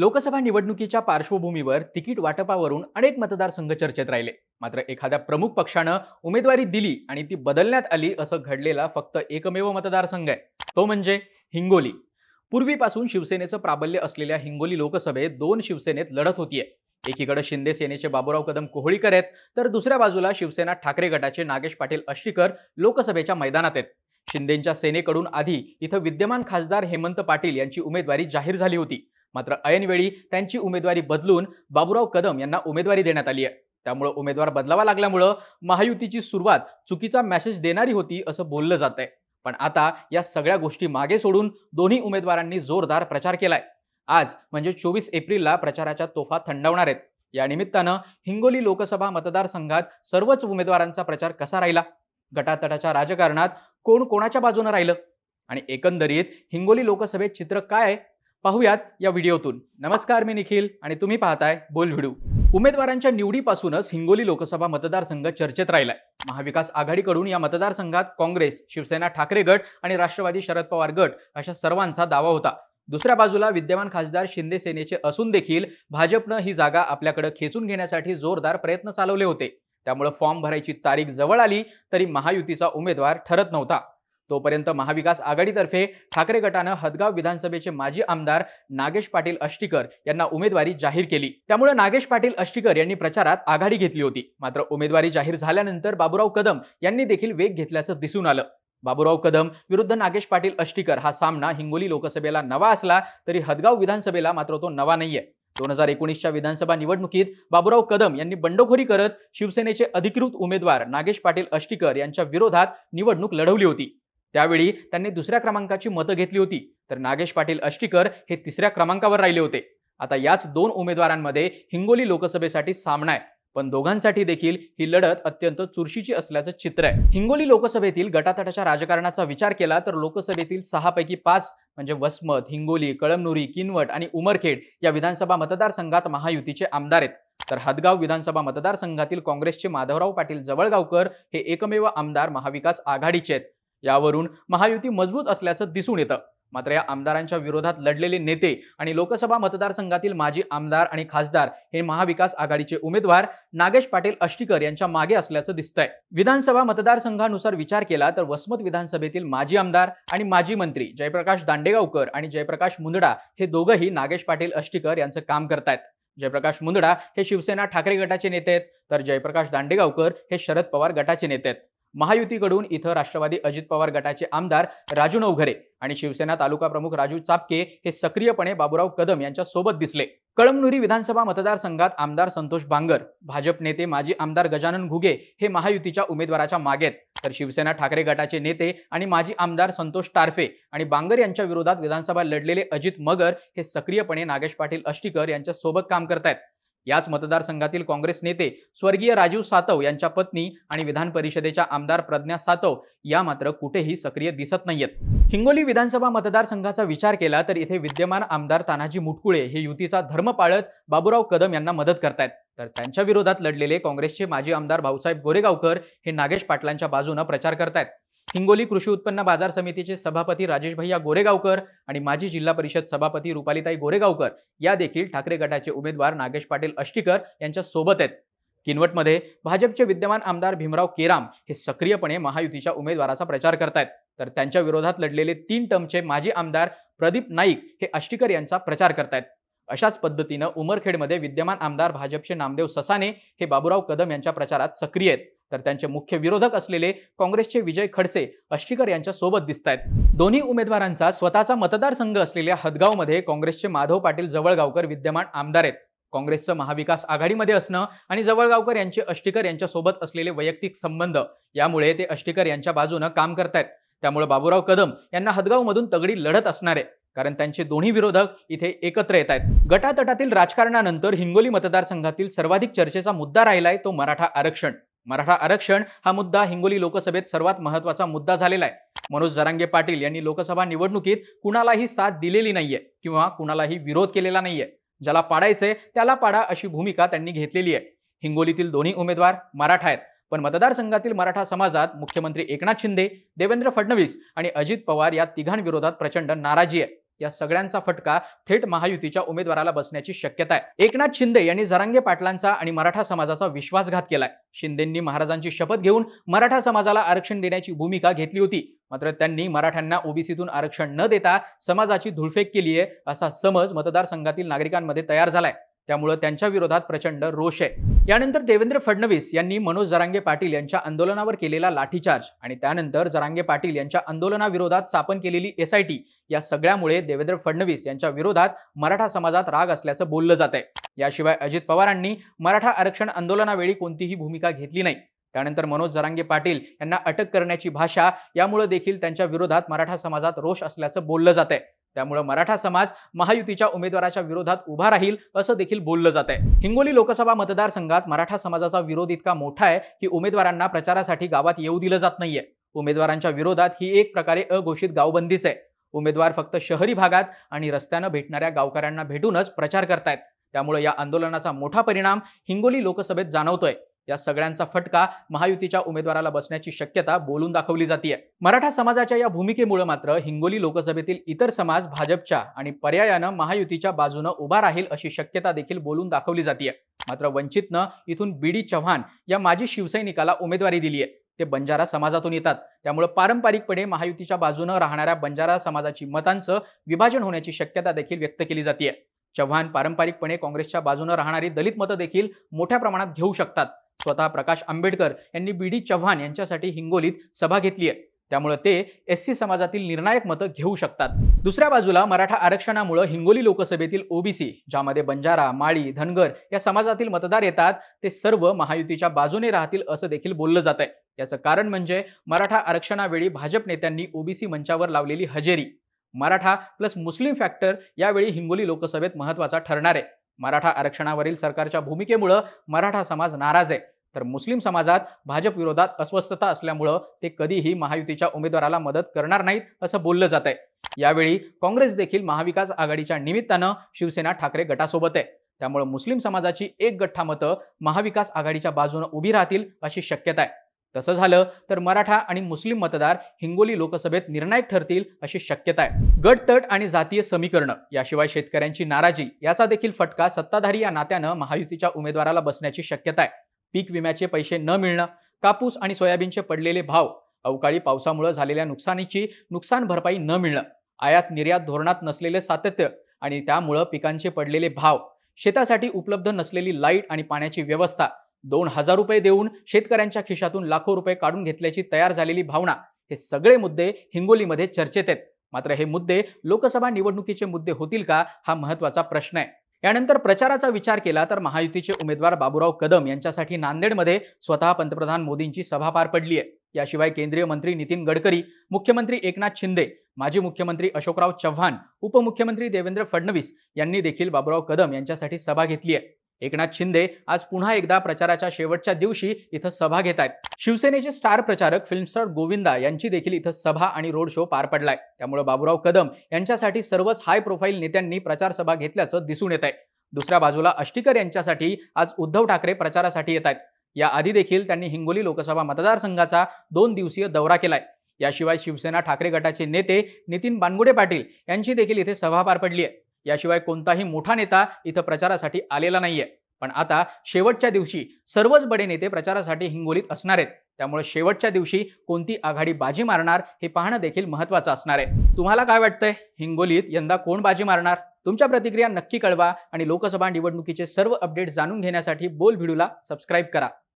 लोकसभा निवडणुकीच्या पार्श्वभूमीवर तिकीट वाटपावरून अनेक मतदारसंघ चर्चेत राहिले. मात्र एखाद्या प्रमुख पक्षानं उमेदवारी दिली आणि ती बदलण्यात आली असं घडलेला फक्त एकमेव मतदारसंघ आहे. तो म्हणजे हिंगोली. पूर्वीपासून शिवसेनेचं प्राबल्य असलेल्या हिंगोली लोकसभेत दोन शिवसेनेत लढत होतीये. एकीकडे शिंदे सेनेचे बाबुराव कदम कोहळीकर आहेत तर दुसऱ्या बाजूला शिवसेना ठाकरे गटाचे नागेश पाटील अष्टीकर लोकसभेच्या मैदानात आहेत. शिंदेच्या सेनेकडून आधी इथं विद्यमान खासदार हेमंत पाटील यांची उमेदवारी जाहीर झाली होती. मात्र ऐनवेळी त्यांची उमेदवारी बदलून बाबुराव कदम यांना उमेदवारी देण्यात आली आहे. त्यामुळे उमेदवार बदलावा लागल्यामुळं महायुतीची सुरुवात चुकीचा मेसेज देणारी होती असं बोललं जात आहे पण आता या सगळ्या गोष्टी मागे सोडून दोन्ही उमेदवारांनी जोरदार प्रचार केलाय. आज म्हणजे चोवीस एप्रिलला प्रचाराच्या तोफा थंडावणार आहेत. या निमित्तानं हिंगोली लोकसभा मतदारसंघात सर्वच उमेदवारांचा प्रचार कसा राहिला? गटातटाच्या राजकारणात कोण कोणाच्या बाजूनं राहिलं? आणि एकंदरीत हिंगोली लोकसभेत चित्र काय पाहूयात या व्हिडिओतून. नमस्कार मी निखिल आणि तुम्ही पाहताय बोल व्हिडिओ उमेदवारांच्या निवडीपासूनच हिंगोली लोकसभा मतदारसंघ चर्चेत राहिलाय. महाविकास आघाडीकडून या मतदारसंघात काँग्रेस शिवसेना ठाकरे गट आणि राष्ट्रवादी शरद पवार गट अशा सर्वांचा दावा होता. दुसऱ्या बाजूला विद्यमान खासदार शिंदे सेनेचे असून देखील भाजपनं ही जागा आपल्याकडे खेचून घेण्यासाठी जोरदार प्रयत्न चालवले होते. त्यामुळे फॉर्म भरायची तारीख जवळ आली तरी महायुतीचा उमेदवार ठरत नव्हता. तोपर्यंत महाविकास आघाडीतर्फे ठाकरे गटानं हदगाव विधानसभेचे माजी आमदार नागेश पाटील अष्टीकर यांना उमेदवारी जाहीर केली. त्यामुळे नागेश पाटील अष्टीकर यांनी प्रचारात आघाडी घेतली होती. मात्र उमेदवारी जाहीर झाल्यानंतर बाबुराव कदम यांनी देखील वेग घेतल्याचं दिसून आलं. बाबुराव कदम विरुद्ध नागेश पाटील अष्टीकर हा सामना हिंगोली लोकसभेला नवा असला तरी हदगाव विधानसभेला मात्र तो नवा नाहीये. दोन हजार एकोणीसच्या विधानसभा निवडणुकीत बाबुराव कदम यांनी बंडखोरी करत शिवसेनेचे अधिकृत उमेदवार नागेश पाटील अष्टीकर यांच्या विरोधात निवडणूक लढवली होती. त्यावेळी त्यांनी दुसऱ्या क्रमांकाची मतं घेतली होती. तर नागेश पाटील अष्टीकर हे तिसऱ्या क्रमांकावर राहिले होते. आता याच दोन उमेदवारांमध्ये हिंगोली लोकसभेसाठी सामना आहे. पण दोघांसाठी देखील ही लढत अत्यंत चुरशीची असल्याचं चित्र आहे. हिंगोली लोकसभेतील गटातटाच्या राजकारणाचा विचार केला तर लोकसभेतील सहापैकी पाच म्हणजे वसमत हिंगोली कळमनुरी किनवट आणि उमरखेड या विधानसभा मतदारसंघात महायुतीचे आमदार आहेत. तर हदगाव विधानसभा मतदारसंघातील काँग्रेसचे माधवराव पाटील जवळगावकर हे एकमेव आमदार महाविकास आघाडीचे आहेत. यावरून महायुती मजबूत असल्याचं दिसून येतं. मात्र या आमदारांच्या विरोधात लढलेले नेते आणि लोकसभा मतदारसंघातील माजी आमदार आणि खासदार हे महाविकास आघाडीचे उमेदवार नागेश पाटील अष्टीकर यांच्या मागे असल्याचं दिसतंय. विधानसभा मतदारसंघानुसार विचार केला तर वसमत विधानसभेतील माजी आमदार आणि माजी मंत्री जयप्रकाश दांडेगावकर आणि जयप्रकाश मुंदडा हे दोघंही नागेश पाटील अष्टीकर यांचं काम करतायत. जयप्रकाश मुंदडा हे शिवसेना ठाकरे गटाचे नेते आहेत तर जयप्रकाश दांडेगावकर हे शरद पवार गटाचे नेते आहेत. महायुतीकडून इथं राष्ट्रवादी अजित पवार गटाचे आमदार राजू नवघरे आणि शिवसेना तालुका प्रमुख राजू चापके हे सक्रियपणे बाबुराव कदम यांच्या सोबत दिसले. कळमनुरी विधानसभा मतदारसंघात आमदार संतोष बांगर भाजप नेते माजी आमदार गजानन घुगे हे महायुतीच्या उमेदवाराच्या मागेत. तर शिवसेना ठाकरे गटाचे नेते आणि माजी आमदार संतोष टारफे आणि बांगर यांच्या विरोधात विधानसभा लढलेले अजित मगर हे सक्रियपणे नागेश पाटील अष्टीकर यांच्या सोबत काम करतायत. याच मतदारसंघातील काँग्रेस नेते स्वर्गीय राजीव सातव यांच्या पत्नी आणि विधान परिषदेच्या आमदार प्रज्ञा सातव या मात्र कुठेही सक्रिय दिसत नाहीयेत. हिंगोली विधानसभा मतदारसंघाचा विचार केला तर इथे विद्यमान आमदार तानाजी मुटकुळे हे युतीचा धर्म पाळत बाबूराव कदम यांना मदत करतायत. तर त्यांच्या विरोधात लढलेले काँग्रेसचे माजी आमदार भाऊसाहेब गोरेगावकर हे नागेश पाटलांच्या बाजूनं प्रचार करतायत. हिंगोली कृषी उत्पन्न बाजार समितीचे सभापती राजेश भैया गोरेगावकर आणि माजी जिल्हा परिषद सभापती रुपालीताई गोरेगावकर या देखील ठाकरे गटाचे उमेदवार नागेश पाटील अष्टीकर यांच्या सोबत आहेत. किनवटमध्ये भाजपचे विद्यमान आमदार भीमराव केराम हे सक्रियपणे महायुतीच्या उमेदवाराचा प्रचार करतायत. तर त्यांच्या विरोधात लढलेले तीन टर्मचे माजी आमदार प्रदीप नाईक हे अष्टीकर यांचा प्रचार करतायत. अशाच पद्धतीनं उमरखेडमध्ये विद्यमान आमदार भाजपचे नामदेव ससाने हे बाबुराव कदम यांच्या प्रचारात सक्रिय आहेत. तर त्यांचे मुख्य विरोधक असलेले काँग्रेसचे विजय खडसे अष्टीकर यांच्या सोबत दिसत आहेत दोन्ही उमेदवारांचा स्वतःचा मतदारसंघ असलेल्या हदगावमध्ये काँग्रेसचे माधव पाटील जवळगावकर विद्यमान आमदार आहेत. काँग्रेसचं महाविकास आघाडीमध्ये असणं आणि जवळगावकर यांचे अष्टीकर यांच्यासोबत असलेले वैयक्तिक संबंध यामुळे ते अष्टीकर यांच्या बाजूनं काम करतायत. त्यामुळे बाबूराव कदम यांना हदगावमधून तगडी लढत असणार आहे कारण त्यांचे दोन्ही विरोधक इथे एकत्र येत आहेत गटातटातील राजकारणानंतर हिंगोली मतदारसंघातील सर्वाधिक चर्चेचा मुद्दा राहिलाय तो मराठा आरक्षण. मराठा आरक्षण हा मुद्दा हिंगोली लोकसभेत सर्वात महत्त्वाचा मुद्दा झालेला आहे. मनोज जरांगे पाटील यांनी लोकसभा निवडणुकीत कुणालाही साथ दिलेली नाहीये किंवा कुणालाही विरोध केलेला नाहीये. ज्याला पाडायचंय त्याला पाडा अशी भूमिका त्यांनी घेतलेली आहे. हिंगोलीतील दोन्ही उमेदवार मराठा आहेत. पण मतदारसंघातील मराठा समाजात मुख्यमंत्री एकनाथ शिंदे देवेंद्र फडणवीस आणि अजित पवार या तिघांविरोधात प्रचंड नाराजी आहे. या सगळ्यांचा फटका थेट महायुतीच्या उमेदवाराला बसण्याची शक्यता आहे. एकनाथ शिंदे यांनी जरांगे पाटलांचा आणि मराठा समाजाचा विश्वासघात केलाय. शिंदेंनी महाराजांची शपथ घेऊन मराठा समाजाला आरक्षण देण्याची भूमिका घेतली होती. मात्र त्यांनी मराठ्यांना ओबीसीतून आरक्षण न देता समाजाची धुळफेक केली आहे असा समज मतदारसंघातील नागरिकांमध्ये तयार झालाय. त्यामुळे त्यांच्या विरोधात प्रचंड रोष आहे. यानंतर देवेंद्र फडणवीस यांनी मनोज जरांगे पाटील यांच्या आंदोलनावर केलेला लाठीचार्ज आणि त्यानंतर जरांगे पाटील यांच्या आंदोलनाविरोधात स्थापन केलेली एसआयटी या सगळ्यामुळे देवेंद्र फडणवीस यांच्या विरोधात मराठा समाजात राग असल्याचं बोललं जात आहे. याशिवाय अजित पवारांनी मराठा आरक्षण आंदोलनावेळी कोणतीही भूमिका घेतली नाही. त्यानंतर मनोज जरांगे पाटील यांना अटक करण्याची भाषा यामुळे देखील त्यांच्या विरोधात मराठा समाजात रोष असल्याचं बोललं जात आहे. त्यामुळे मराठा समाज महायुतीच्या उमेदवाराच्या विरोधात उभा राहील असं देखील बोललं जात आहे हिंगोली लोकसभा मतदारसंघात मराठा समाजाचा विरोध इतका मोठा आहे की उमेदवारांना प्रचारासाठी गावात येऊ दिलं जात नाहीये. उमेदवारांच्या विरोधात ही एक प्रकारे अघोषित गावबंदीच आहे. उमेदवार फक्त शहरी भागात आणि रस्त्यानं भेटणाऱ्या गावकऱ्यांना भेटूनच प्रचार करतायत. त्यामुळे या आंदोलनाचा मोठा परिणाम हिंगोली लोकसभेत जाणवतोय. या सगळ्यांचा फटका महायुतीच्या उमेदवाराला बसण्याची शक्यता बोलून दाखवली जाते मराठा समाजाच्या या भूमिकेमुळे मात्र हिंगोली लोकसभेतील इतर समाज भाजपच्या आणि पर्यायानं महायुतीच्या बाजूनं उभा राहील अशी शक्यता देखील बोलून दाखवली जाते मात्र वंचितनं इथून बीडी चव्हाण या माजी शिवसैनिकाला उमेदवारी दिली आहे ते बंजारा समाजातून येतात. त्यामुळे पारंपरिकपणे महायुतीच्या बाजूनं राहणाऱ्या बंजारा समाजाची मतांचं विभाजन होण्याची शक्यता देखील व्यक्त केली जाते चव्हाण पारंपरिकपणे काँग्रेसच्या बाजूनं राहणारी दलित मतं देखील मोठ्या प्रमाणात घेऊ शकतात. स्वतः प्रकाश आंबेडकर यांनी बी डी चव्हाण यांच्यासाठी हिंगोलीत सभा घेतली आहे. त्यामुळे ते एस सी समाजातील निर्णायक मतं घेऊ शकतात. दुसऱ्या बाजूला मराठा आरक्षणामुळे हिंगोली लोकसभेतील ओबीसी ज्यामध्ये बंजारा माळी धनगर या समाजातील मतदार येतात ते सर्व महायुतीच्या बाजूने राहतील असं देखील बोललं जात आहे याचं कारण म्हणजे मराठा आरक्षणावेळी भाजप नेत्यांनी ओबीसी मंचावर लावलेली हजेरी. मराठा प्लस मुस्लिम फॅक्टर यावेळी हिंगोली लोकसभेत महत्त्वाचा ठरणार आहे. मराठा आरक्षणावरील सरकारच्या भूमिकेमुळं मराठा समाज नाराज आहे. तर मुस्लिम समाजात भाजप विरोधात अस्वस्थता असल्यामुळं ते कधीही महायुतीच्या उमेदवाराला मदत करणार नाहीत असं बोललं जात आहे यावेळी काँग्रेस देखील महाविकास आघाडीच्या निमित्तानं शिवसेना ठाकरे गटासोबत आहे. त्यामुळे मुस्लिम समाजाची एक गठ्ठा मतं महाविकास आघाडीच्या बाजूनं उभी राहतील अशी शक्यता आहे. तसं झालं तर मराठा आणि मुस्लिम मतदार हिंगोली लोकसभेत निर्णायक ठरतील अशी शक्यता आहे. गटतट आणि जातीय समीकरणं याशिवाय शेतकऱ्यांची नाराजी याचा देखील फटका सत्ताधारी या नात्यानं महायुतीच्या उमेदवाराला बसण्याची शक्यता आहे. पीक विम्याचे पैसे न मिळणं कापूस आणि सोयाबीनचे पडलेले भाव अवकाळी पावसामुळे झालेल्या नुकसानीची नुकसान भरपाई न मिळणं आयात निर्यात धोरणात नसलेले सातत्य आणि त्यामुळं पिकांचे पडलेले भाव शेतासाठी उपलब्ध नसलेली लाइट आणि पाण्याची व्यवस्था दोन हजार रुपये देऊन शेतकऱ्यांच्या खिशातून लाखो रुपये काढून घेतल्याची तयार झालेली भावना हे सगळे मुद्दे हिंगोलीमध्ये चर्चेत आहेत. मात्र हे मुद्दे लोकसभा निवडणुकीचे मुद्दे होतील का हा महत्त्वाचा प्रश्न आहे. यानंतर प्रचाराचा विचार केला तर महायुतीचे उमेदवार बाबुराव कदम यांच्यासाठी नांदेडमध्ये स्वतः पंतप्रधान मोदींची सभा पार पडली आहे. याशिवाय केंद्रीय मंत्री नितीन गडकरी मुख्यमंत्री एकनाथ शिंदे माजी मुख्यमंत्री अशोकराव चव्हाण उपमुख्यमंत्री देवेंद्र फडणवीस यांनी देखील बाबुराव कदम यांच्यासाठी सभा घेतली आहे. एकनाथ शिंदे आज पुन्हा एकदा प्रचाराच्या शेवटच्या दिवशी इथं सभा घेत आहेत. शिवसेनेचे स्टार प्रचारक फिल्मस्टार गोविंदा यांची देखील इथं सभा आणि रोड शो पार पडलाय. त्यामुळे बाबूराव कदम यांच्यासाठी सर्वच हाय प्रोफाईल नेत्यांनी प्रचार सभा घेतल्याचं दिसून येत आहे दुसऱ्या बाजूला अष्टीकर यांच्यासाठी आज उद्धव ठाकरे प्रचारासाठी येत आहेत. याआधी देखील त्यांनी हिंगोली लोकसभा मतदारसंघाचा दोन दिवसीय दौरा केलाय. याशिवाय शिवसेना ठाकरे गटाचे नेते नितीन बानगुडे पाटील यांची देखील इथे सभा पार पडली आहे याशिवाय कोणताही मोठा नेता इथं प्रचारासाठी आलेला नाहीये. पण आता शेवटच्या दिवशी सर्वच बडे नेते प्रचारासाठी हिंगोलीत असणार आहेत. त्यामुळे शेवटच्या दिवशी कोणती आघाडी बाजी मारणार हे पाहणं देखील महत्वाचं असणार आहे. तुम्हाला काय वाटतंय? हिंगोलीत यंदा कोण बाजी मारणार? तुमच्या प्रतिक्रिया नक्की कळवा आणि लोकसभा निवडणुकीचे सर्व अपडेट जाणून घेण्यासाठी बोल व्हिडिओला सबस्क्राईब करा.